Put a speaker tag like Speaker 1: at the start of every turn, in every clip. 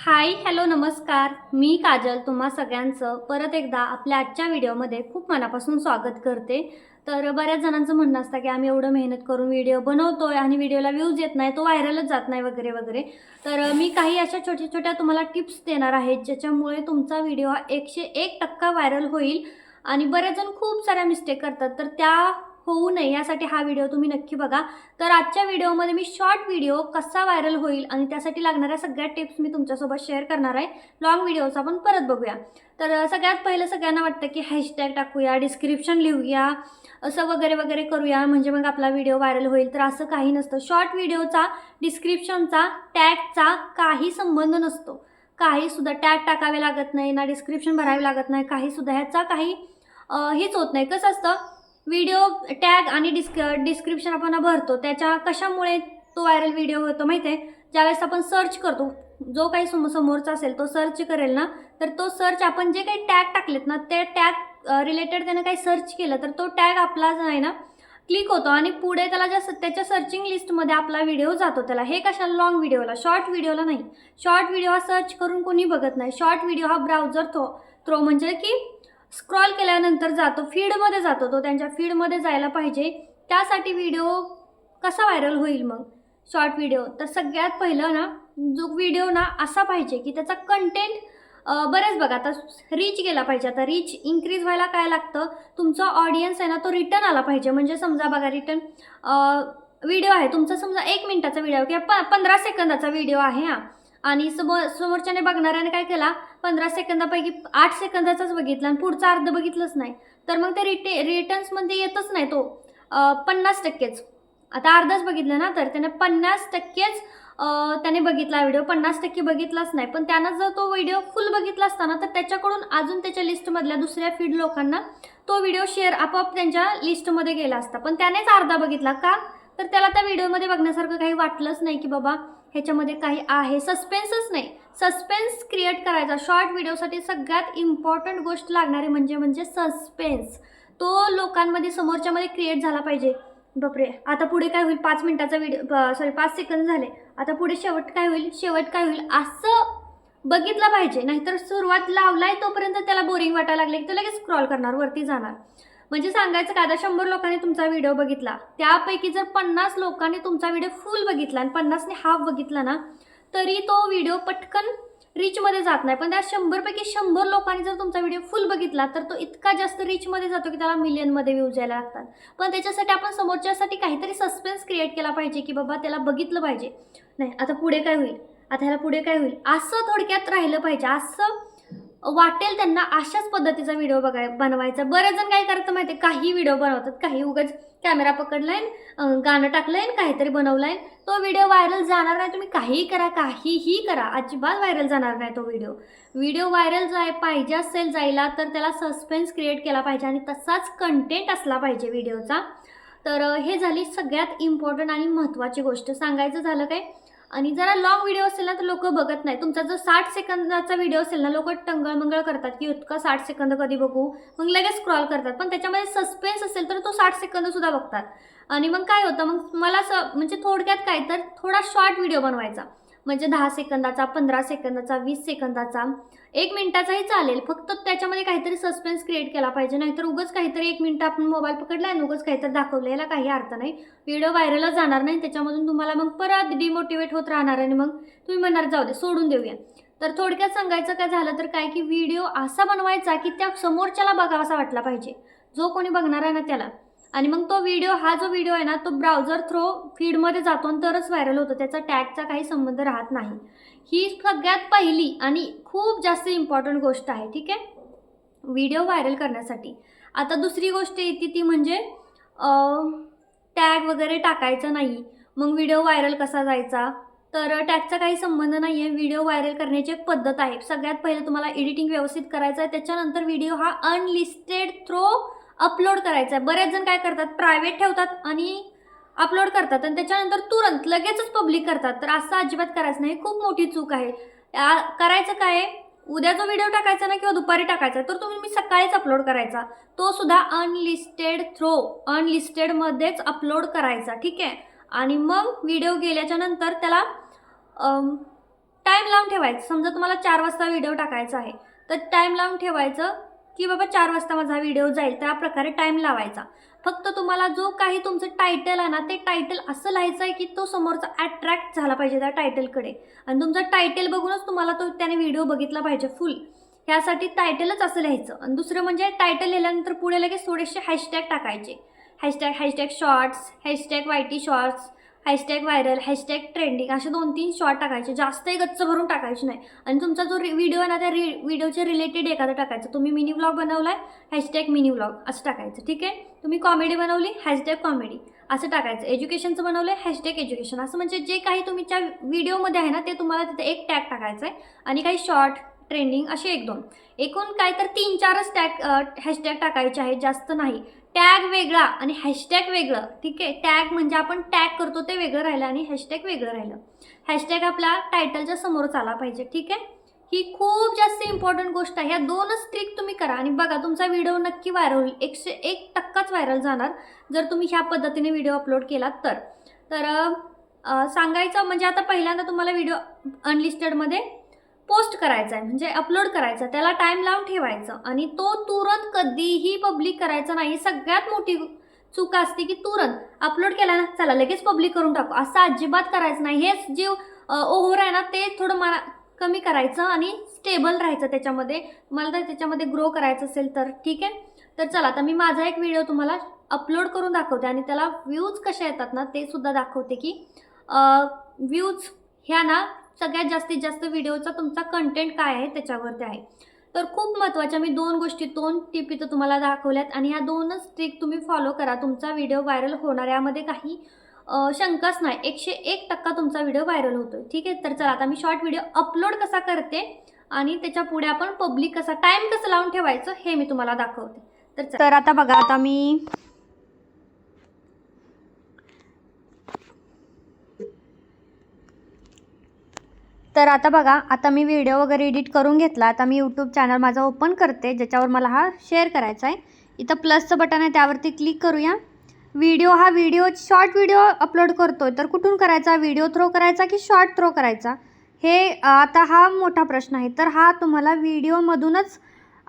Speaker 1: Hi hello नमस्कार. मी काजल तुम्हा सगळ्यांचं परत एकदा आपल्या आजच्या व्हिडिओमध्ये खूप मनापासून स्वागत करते. तर बऱ्याच जणांचं म्हणणं असतं की आम्ही एवढं मेहनत करून व्हिडिओ बनवतोय आणि व्हिडिओला व्ह्यूज येत नाही तो व्हायरलच जात नाही वगैरे वगैरे. तर मी काही अशा छोट्या छोट्या तुम्हाला टिप्स देणार आहेत ज्याच्यामुळे तुमचा व्हिडिओ हा एकशे एक टक्का व्हायरल होईल आणि बरेच जण खूप साऱ्या मिस्टेक करतात. तर त्या होऊ नये यासाठी हा व्हिडिओ तुम्ही नक्की बघा. तर आजच्या व्हिडिओमध्ये मी शॉर्ट व्हिडिओ कसा व्हायरल होईल आणि त्यासाठी लागणाऱ्या सगळ्या टिप्स मी तुमच्यासोबत शेअर करणार आहे. लॉंग व्हिडिओचा आपण परत बघूया. तर सगळ्यात पहिलं सगळ्यांना वाटतं की हॅशटॅग टाकूया डिस्क्रिप्शन लिहूया असं वगैरे वगैरे करूया म्हणजे मग आपला व्हिडिओ व्हायरल होईल. तर असं काही नसतं. शॉर्ट व्हिडिओचा डिस्क्रिप्शनचा टॅगचा काही संबंध नसतो. काहीसुद्धा टॅग टाकावे लागत नाही ना डिस्क्रिप्शन भरावे लागत नाही काहीसुद्धा ह्याचा काही हेच होत नाही. कसं असतं? व्हिडिओ टॅग आणि डिस्क डिस्क्रिप्शन आपण भरतो. त्याच्या कशामुळे तो व्हायरल व्हिडिओ होतो माहिती आहे ज्यावेळेस आपण सर्च करतो जो काही सम समोरचा असेल तो सर्च करेल ना तर तो सर्च आपण जे काही टॅग टाकलेत ना ते टॅग रिलेटेड त्यानं काही सर्च केलं तर तो टॅग आपला जो आहे ना क्लिक होतो आणि पुढे त्याला ज्या त्याच्या सर्चिंग लिस्टमध्ये आपला व्हिडिओ जातो त्याला. हे कशाला? लॉंग व्हिडिओला शॉर्ट व्हिडिओला नाही. शॉर्ट व्हिडिओ हा सर्च करून कोणी बघत नाही. शॉर्ट व्हिडिओ हा ब्राउझर थ्रो थ्रो म्हणजे की स्क्रॉल केल्यानंतर जातो फीडमध्ये जातो तो त्यांच्या फीडमध्ये जायला पाहिजे. त्यासाठी व्हिडिओ कसा व्हायरल होईल मग? Short video. तर सगळ्यात पहिलं ना जो व्हिडिओ ना असा पाहिजे की त्याचा कंटेंट बरेच बघा आता रीच गेला पाहिजे. आता रीच इन्क्रीज व्हायला काय लागतं? तुमचा ऑडियन्स आहे ना तो रिटर्न आला पाहिजे. म्हणजे समजा बघा रिटर्न व्हिडिओ आहे. तुमचा समजा एक मिनिटाचा व्हिडिओ किंवा प पंधरा सेकंदाचा व्हिडिओ आहे हा. आणि समोर समोरच्याने बघणाऱ्याने काय केला? पंधरा सेकंदापैकी आठ सेकंदाचाच बघितला आणि पुढचा अर्ध बघितलंच नाही. तर मग ते रिटे रिटर्न्समध्ये येतच नाही तो. पन्नास टक्केच. आता अर्धाच बघितलं ना तर त्याने पन्नास टक्केच त्याने बघितला व्हिडिओ. पन्नास टक्के बघितलाच नाही. पण त्यानं जर तो व्हिडिओ फुल बघितला असताना तर त्याच्याकडून अजून त्याच्या लिस्टमधल्या दुसऱ्या फीड लोकांना तो व्हिडिओ शेअर आपोआप त्यांच्या लिस्टमध्ये गेला असता. पण त्यानेच अर्धा बघितला का? तर त्याला त्या व्हिडिओमध्ये बघण्यासारखं काही वाटलंच नाही की बाबा ह्याच्यामध्ये काही आहे. सस्पेन्सच नाही. सस्पेन्स क्रिएट करायचा. शॉर्ट व्हिडिओसाठी सगळ्यात इम्पॉर्टंट गोष्ट लागणारी म्हणजे म्हणजे सस्पेन्स तो लोकांमध्ये समोरच्यामध्ये क्रिएट झाला पाहिजे. बापरे. आता पुढे काय होईल? पाच मिनटाचा व्हिडिओ सॉरी पाच सेकंद झाले. आता पुढे शेवट काय होईल? शेवट काय होईल? असं बघितलं पाहिजे. नाहीतर सुरुवात लावलाय तोपर्यंत त्याला बोरिंग वाटायला लागले की तो लगेच स्क्रॉल करणार वरती जाणार. म्हणजे सांगायचं काय आता शंभर लोकांनी तुमचा व्हिडिओ बघितला. त्यापैकी जर पन्नास लोकांनी तुमचा व्हिडिओ फुल बघितला आणि पन्नासने हाफ बघितला ना तरी तो व्हिडिओ पटकन रीचमध्ये जात नाही. पण त्या शंभरपैकी शंभर लोकांनी जर तुमचा व्हिडिओ फुल बघितला तर तो इतका जास्त रीचमध्ये जातो की त्याला मिलियनमध्ये व्ह्यूज यायला लागतात. पण त्याच्यासाठी आपण समोरच्यासाठी काहीतरी सस्पेन्स क्रिएट केला पाहिजे की बाबा त्याला बघितलं पाहिजे. नाही आता पुढे काय होईल? आता ह्याला पुढे काय होईल? असं थोडक्यात राहिलं पाहिजे. असं वाटेल त्यांना अशाच पद्धतीचा व्हिडिओ बघाय बनवायचा. बरेच जण काय करतं माहिती आहे काही व्हिडिओ बनवतात काही उगाच कॅमेरा पकडलाय गाणं टाकलंय आणि काहीतरी बनवलंय. तो व्हिडिओ व्हायरल जाणार नाही तुम्ही काहीही करा काहीही करा. अजिबात व्हायरल जाणार नाही तो व्हिडिओ. व्हिडिओ व्हायरल जाय पाहिजे असेल जायला तर त्याला सस्पेन्स क्रिएट केला पाहिजे आणि तसाच कंटेंट असला पाहिजे व्हिडिओचा. तर हे झाली सगळ्यात इम्पॉर्टंट आणि महत्त्वाची गोष्ट. सांगायचं झालं काय? आणि जरा लॉंग व्हिडिओ असेल ना तर लोक बघत नाही. तुमचा जो साठ सेकंदाचा व्हिडिओ असेल ना लोक टंगळमंगळ करतात की इतका साठ सेकंद कधी बघू? मग लगेच स्क्रॉल करतात. पण त्याच्यामध्ये सस्पेन्स असेल तर तो साठ सेकंदसुद्धा बघतात. आणि मग काय होतं? मग मला असं म्हणजे थोडक्यात काय तर थोडा शॉर्ट व्हिडिओ बनवायचा. म्हणजे दहा सेकंदाचा पंधरा सेकंदाचा वीस सेकंदाचा. एक मिनिटाचाही चालेल फक्त त्याच्यामध्ये काहीतरी सस्पेन्स क्रिएट केला पाहिजे. नाहीतर उगाच काहीतरी एक मिनटं आपण मोबाईल पकडला आणि उगाच काहीतरी दाखवलं याला काही अर्थ नाही. व्हिडिओ व्हायरलच जाणार नाही त्याच्यामधून तुम्हाला मग परत डिमोटिवेट होत राहणार आणि मग तुम्ही म्हणणार जाऊ दे सोडून देऊया. तर थोडक्यात सांगायचं काय झालं तर काय की व्हिडिओ असा बनवायचा की त्या समोरच्याला बघावासा वाटला पाहिजे. जो कोणी बघणार आहे ना त्याला. आणि मग तो व्हिडिओ हा जो व्हिडिओ आहे ना तो ब्राउझर थ्रो फीडमध्ये जातो आणि तरच व्हायरल होतो. त्याचा टॅगचा काही संबंध राहत नाही. ही सगळ्यात पहिली आणि खूप जास्त इम्पॉर्टंट गोष्ट आहे ठीक आहे? व्हिडिओ व्हायरल करण्यासाठी. आता दुसरी गोष्ट येते ती म्हणजे टॅग वगैरे टाकायचं नाही. मग व्हिडिओ व्हायरल कसा जायचा? तर टॅगचा काही संबंध नाही आहे व्हिडिओ व्हायरल करण्याची एक पद्धत आहे. सगळ्यात पहिलं तुम्हाला एडिटिंग व्यवस्थित करायचं आहे. त्याच्यानंतर व्हिडिओ हा अनलिस्टेड थ्रो अपलोड करायचा आहे बरेच जण काय करतात? प्रायव्हेट ठेवतात आणि अपलोड करतात आणि त्याच्यानंतर तुरंत लगेचच पब्लिक करतात. तर असं अजिबात करायचं नाही. खूप मोठी चूक आहे. करायचं काय आहे, उद्या जो व्हिडिओ टाकायचा ना किंवा दुपारी टाकायचा तर तुम्ही मी सकाळीच अपलोड करायचा. तो सुद्धा अनलिस्टेड थ्रो अनलिस्टेडमध्येच अपलोड करायचा. ठीक आहे? आणि मग व्हिडिओ गेल्याच्यानंतर त्याला टाईम लावून ठेवायचं. समजा तुम्हाला चार वाजता व्हिडिओ टाकायचा आहे. तर टाईम लावून ठेवायचं. की बाबा चार वाजता माझा व्हिडिओ जाईल त्या प्रकारे टाईम लावायचा. फक्त तुम्हाला जो काही तुमचं टायटल आहे ना ते टायटल असं लिहायचं आहे की तो समोरचा अट्रॅक्ट झाला पाहिजे त्या टायटलकडे आणि तुमचा टायटल बघूनच तुम्हाला तो त्याने व्हिडिओ बघितला पाहिजे फुल ह्यासाठी टायटलच असं लिहायचं. आणि दुसरं म्हणजे टायटल लिहिल्यानंतर पुढे लगेच थोडेसे हॅशटॅग टाकायचे. Hashtag hashtag shorts hashtag YT shorts hashtag viral hashtag trending असे दोन तीन शॉर्ट टाकायचे. जास्तही गच्च भरून टाकायचे नाही. आणि तुमचा जो रि व्हिडिओ आहे ना त्या रि व्हिडिओच्या रिलेटेड एखादं टाकायचं. तुम्ही मिनी व्लॉग बनवला आहे हॅशटॅग मिनी व्लॉग असं टाकायचं. ठीक आहे? तुम्ही कॉमेडी बनवली हॅशटॅग कॉमेडी असं टाकायचं. एज्युकेशनचं बनवलं आहे हॅशटॅग एज्युकेशन असं म्हणजे जे काही तुमच्या व्हिडिओमध्ये आहे ना ते तुम्हाला तिथे एक टॅग टाकायचं आहे. आणि काही शॉर्ट ट्रेंडिंग असे एक दोन. एकूण काय तर तीन चारच टॅग हॅशटॅग टाकायचे आहेत. जास्त नाही. टॅग वेगळा आणि हॅशटॅग वेगळं ठीक आहे? टॅग म्हणजे आपण टॅग करतो ते वेगळं राहिलं आणि हॅशटॅग वेगळं राहिलं. हॅशटॅग आपला टायटलच्या समोरच आला पाहिजे ठीक आहे? ही खूप जास्त इम्पॉर्टंट गोष्ट आहे. ह्या दोनच ट्रिक तुम्ही करा आणि बघा तुमचा व्हिडिओ नक्की व्हायरल होईल. एकशे एक टक्काच व्हायरल जाणार जर तुम्ही ह्या पद्धतीने व्हिडिओ अपलोड केलात तर. तर सांगायचं म्हणजे आता पहिल्यांदा तुम्हाला व्हिडिओ अनलिस्टेडमध्ये पोस्ट करायचा आहे म्हणजे अपलोड करायचा त्याला टाईम लावून ठेवायचं. आणि तो तुरंत कधीही पब्लिक करायचा नाही. सगळ्यात मोठी चूक असते की तुरंत अपलोड केला ना चला लगेच पब्लिक करून टाकू. असं अजिबात करायचं नाही. हेच जे ओव्हर आहे ना ते थोडं मला कमी करायचं आणि स्टेबल राहायचं त्याच्यामध्ये. मला तर त्याच्यामध्ये ग्रो करायचं असेल तर ठीक आहे? तर चला आता मी माझा एक व्हिडिओ तुम्हाला अपलोड करून दाखवते. आणि त्याला व्ह्यूज कशा येतात ना ते सुद्धा दाखवते की व्ह्यूज ह्या ना सगळ्यात जास्तीत जास्त व्हिडिओचा तुमचा कंटेंट काय आहे त्याच्यावरती आहे. तर खूप महत्त्वाच्या मी दोन गोष्टी दोन टिप इथं तुम्हाला दाखवल्यात आणि ह्या दोनच ट्रिक तुम्ही फॉलो करा. तुमचा व्हिडिओ व्हायरल होणार यामध्ये काही शंकाच नाही. एकशे एक टक्का तुमचा व्हिडिओ व्हायरल होतो ठीक आहे? तर चला आता मी शॉर्ट व्हिडिओ अपलोड कसा करते आणि त्याच्या पुढे आपण पब्लिक कसा टाईम कसं लावून ठेवायचं हे मी तुम्हाला दाखवते. तर तर आता बघा आता मी तर आता बघा आता मी व्हिडिओ वगैरे एडिट करून घेतला. आता मी यूट्यूब चॅनल माझा ओपन करते ज्याच्यावर मला हा शेअर करायचा आहे. इथं प्लसचं बटन आहे त्यावरती क्लिक करूया. व्हिडिओ हा व्हिडिओ शॉर्ट व्हिडिओ अपलोड करतोय. तर कुठून करायचा? व्हिडिओ थ्रो करायचा की शॉर्ट थ्रो करायचा? हे आता हा मोठा प्रश्न आहे. तर हा तुम्हाला व्हिडिओमधूनच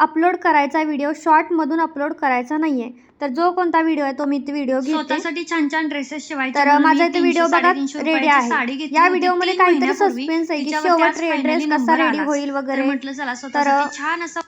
Speaker 1: अपलोड करायचा व्हिडिओ शॉर्टमधून अपलोड करायचा नाही आहे तर जो कोणता व्हिडिओ आहे तो मी व्हिडिओ घेते.
Speaker 2: स्वतःसाठी छान छान ड्रेसेस शिवायचे
Speaker 1: तर
Speaker 2: म्हणून
Speaker 1: माझा इथे व्हिडिओ
Speaker 2: 300,
Speaker 1: बघा
Speaker 2: 350
Speaker 1: रेडी
Speaker 2: रुपयाची साडी
Speaker 1: आहे
Speaker 2: घेतली
Speaker 1: या
Speaker 2: होती
Speaker 1: व्हिडिओमध्ये
Speaker 2: तीन
Speaker 1: काहीतरी
Speaker 2: महिन्यापूर्वी.
Speaker 1: सस्पेन्स आहे की शेवट ड्रेस कसा
Speaker 2: number
Speaker 1: रेडी
Speaker 2: आलाच.
Speaker 1: होईल
Speaker 2: तर
Speaker 1: वगैरे.
Speaker 2: म्हटलं चला स्वतःसाठी छान असं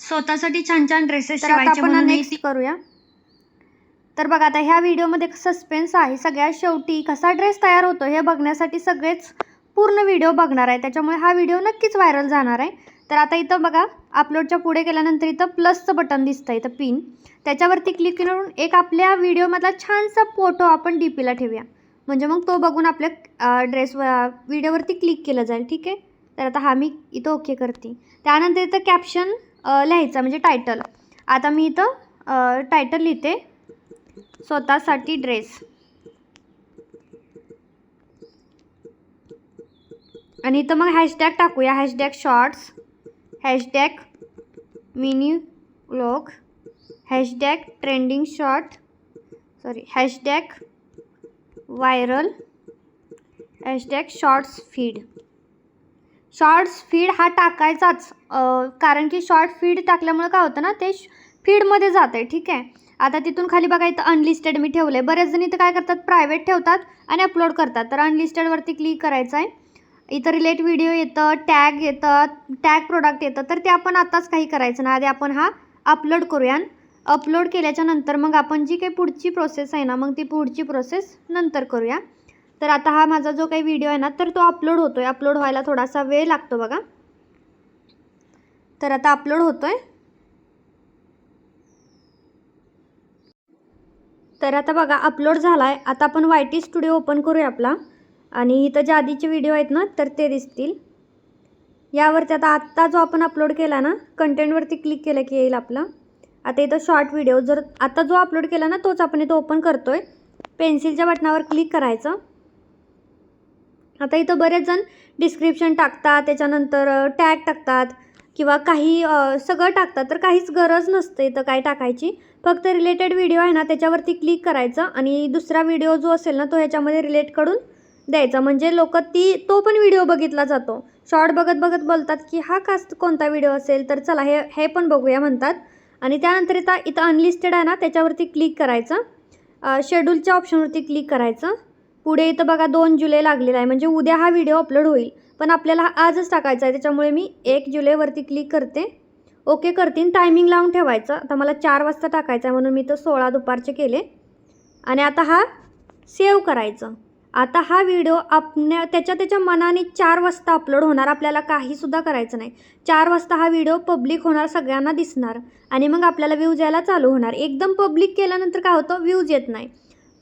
Speaker 2: स्वतःसाठी छान छान ड्रेसेस
Speaker 1: तर आता
Speaker 2: शिवायचे
Speaker 1: आपण
Speaker 2: मी
Speaker 1: नेक्स्ट करूया. तर बघा आता ह्या व्हिडिओमध्ये सस्पेन्स आहे. सगळ्यात शेवटी कसा ड्रेस तयार होतो हे बघण्यासाठी सगळेच पूर्ण व्हिडिओ बघणार आहे. त्याच्यामुळे हा व्हिडिओ नक्कीच व्हायरल जाणार आहे. तर आता इथं बघा अपलोडच्या पुढे गेल्यानंतर इथं प्लसचं बटन दिसतं इथं पिन त्याच्यावरती क्लिक करून एक आपल्या व्हिडिओमधला छानसा फोटो आपण डी पीला ठेवूया. म्हणजे मग तो बघून आपल्या ड्रेस व्हिडिओवरती क्लिक केलं जाईल ठीक आहे? तर आता हा मी इथं ओके करते. त्यानंतर इथं कॅप्शन लिहायचं म्हणजे टायटल आता मी इथं टायटल लिहिते. स्वतःसाठी ड्रेस आणि इथं मग हॅशटॅग टाकूया hashtag shorts hashtag mini vlog hashtag trending short sorry hashtag viral hashtag shorts feed. Shorts feed हा टाकायचाच कारण की शॉर्ट फीड टाकल्यामुळे काय होतं ना ते फीडमध्ये जातं आहे ठीक आहे? आता तिथून खाली बघा इथं अनलिस्टेड मी ठेवलं आहे बरेच जणी इथं काय करतात प्रायव्हेट ठेवतात आणि अपलोड करतात. तर अनलिस्टेडवरती क्लिक करायचं आहे इथं रिलेट व्हिडिओ येतं टॅग येतं टॅग प्रोडक्ट येतं. तर ते आपण आत्ताच काही करायचं ना आधी आपण हा अपलोड करूया. अपलोड केल्याच्यानंतर मग आपण जी काही पुढची प्रोसेस आहे ना मग ती पुढची प्रोसेस नंतर करूया. तर आता हा माझा जो काही व्हिडिओ आहे ना तर तो अपलोड होतो आहे अपलोड व्हायला थोडासा वेळ लागतो बघा. तर आता अपलोड होतो आहे तर आता बघा अपलोड झाला आहे आता आपण वाय टी स्टुडिओ ओपन करूया आपला. आणि इथं जे आधीचे व्हिडिओ आहेत ना तर ते दिसतील. यावरती आता आत्ता जो आपण अपलोड केला ना कंटेंटवरती क्लिक केलं की येईल आपला. आता इथं शॉर्ट व्हिडिओ जर आता जो अपलोड केला ना तोच आपण इथं ओपन करतो आहे पेन्सिलच्या बटनावर क्लिक करायचं. आता इथं बरेच जण डिस्क्रिप्शन टाकतात त्याच्यानंतर टॅग टाकतात किंवा काही सगळं टाकतात तर काहीच गरज नसते इथं काय टाकायची. फक्त रिलेटेड व्हिडिओ आहे ना त्याच्यावरती क्लिक करायचं आणि दुसरा व्हिडिओ जो असेल ना तो ह्याच्यामध्ये रिलेट करून द्यायचा. म्हणजे लोक ती तो पण व्हिडिओ बघितला जातो. शॉर्ट बघत बघत बोलतात की हा कास्ट कोणता व्हिडिओ असेल? तर चला हे हे पण बघूया म्हणतात. आणि त्यानंतर इथं इथं अनलिस्टेड आहे ना त्याच्यावरती क्लिक करायचं. शेड्यूलच्या ऑप्शनवरती क्लिक करायचं. पुढे इथं बघा दोन जुलै लागलेला आहे. म्हणजे उद्या हा व्हिडिओ अपलोड होईल. पण आपल्याला हा आजच टाकायचा आहे. त्याच्यामुळे मी एक जुलैवरती क्लिक करते. ओके करतीन. टायमिंग लावून ठेवायचं. आता मला चार वाजता टाकायचं आहे म्हणून मी तर सोळा दुपारचे केले. आणि आता हा सेव्ह करायचं. आता हा व्हिडिओ आपल्या त्याच्या त्याच्या मनाने चार वाजता अपलोड होणार. आपल्याला काहीसुद्धा करायचं नाही. चार वाजता हा व्हिडिओ पब्लिक होणार सगळ्यांना दिसणार. आणि मग आपल्याला व्ह्यूज यायला चालू होणार. एकदम पब्लिक केल्यानंतर काय होतं? व्ह्यूज येत नाही.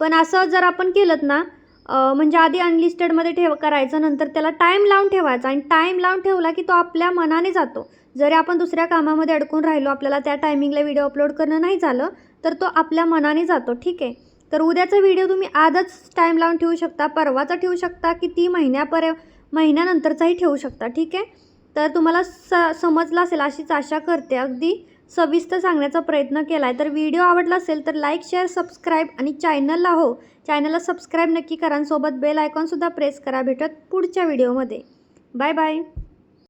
Speaker 1: पण असं जर आपण केलं ना म्हणजे आधी अनलिस्टेडमध्ये ठेव करायचं नंतर त्याला टाईम लावून ठेवायचा. आणि टाईम लावून ठेवला की तो आपल्या मनाने जातो. जरी आपण दुसऱ्या कामामध्ये अडकून राहिलो आपल्याला त्या टायमिंगला व्हिडिओ अपलोड करणं नाही झालं तर तो आपल्या मनाने जातो. ठीक आहे? तर उद्याचा व्हिडिओ तुम्ही आजच टाईम लावून ठेवू शकता परवाचा ठेवू शकता की ती महिन्यापर्य महिन्यानंतरचाही ठेवू शकता ठीक आहे? तर तुम्हाला स समजलं असेल अशीच आशा करते. अगदी सविस्तर सांगण्याचा प्रयत्न केला आहे तर व्हिडिओ आवडला असेल तर लाईक शेअर सबस्क्राईब आणि चॅनलला हो. चॅनलला सबस्क्राईब नक्की करा आणि सोबत बेल आयकॉनसुद्धा प्रेस करा. भेटत पुढच्या व्हिडिओमध्ये बाय बाय